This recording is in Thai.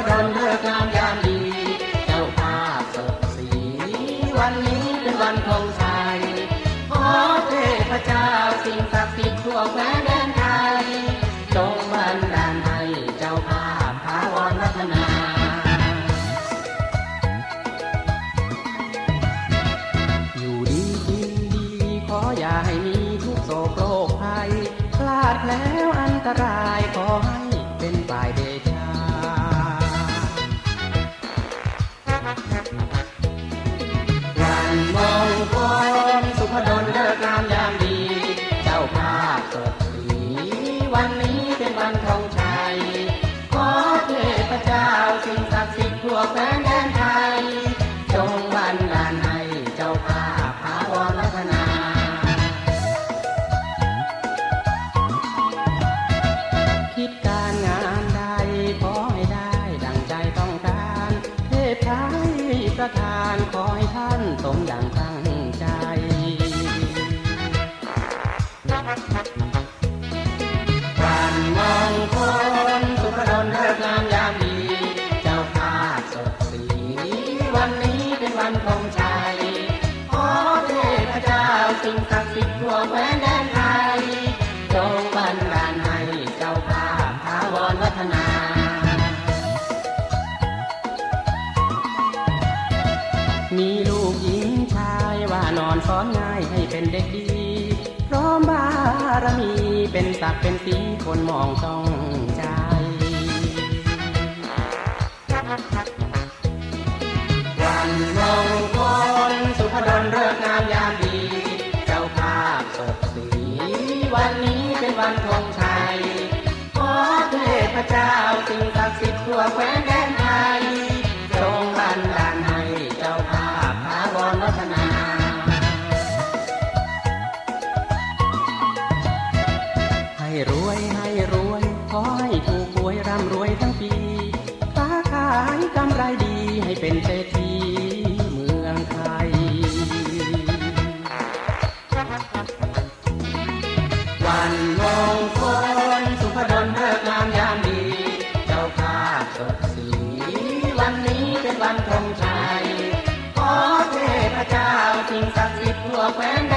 วันมงคลสุภดลเลิกงามยามดี เจ้าภาพสดสี วันนี้เป็นวันของชัยขอเทพเจ้าสิ่งศักดิ์สิทธิ์ทั่วแคว้นแดนไทยจงบันดาลให้เจ้าภาพถาวรวัฒนาอยู่ดีกินดีขออย่าใงามยามดีเจ้าภาพสดสี วันนี้เป็นวันธงชัยขอเทพเจ้าสิ่งศักดิ์สิทธิ์ทั่วแคว้นแดนไทยจงบันดาลให้เจ้าภาพถาวรวัฒนามีลูกหญิงชายว่านอนสอนง่ายให้เป็นเด็กดีพร้อมบารมีเป็นศักดิ์เป็นสีคนมองต้องใจ วันมงคลสุภดลเริกงามยามดี เจ้าภาพสดสี วันนี้เป็นวันธงชัยขอเทพเจ้าสิ่งศักดิ์สิทธิ์ทั่วแคว้นแดน สิ่งศักดิ์สิทธิ์ทั่วแคว้นแด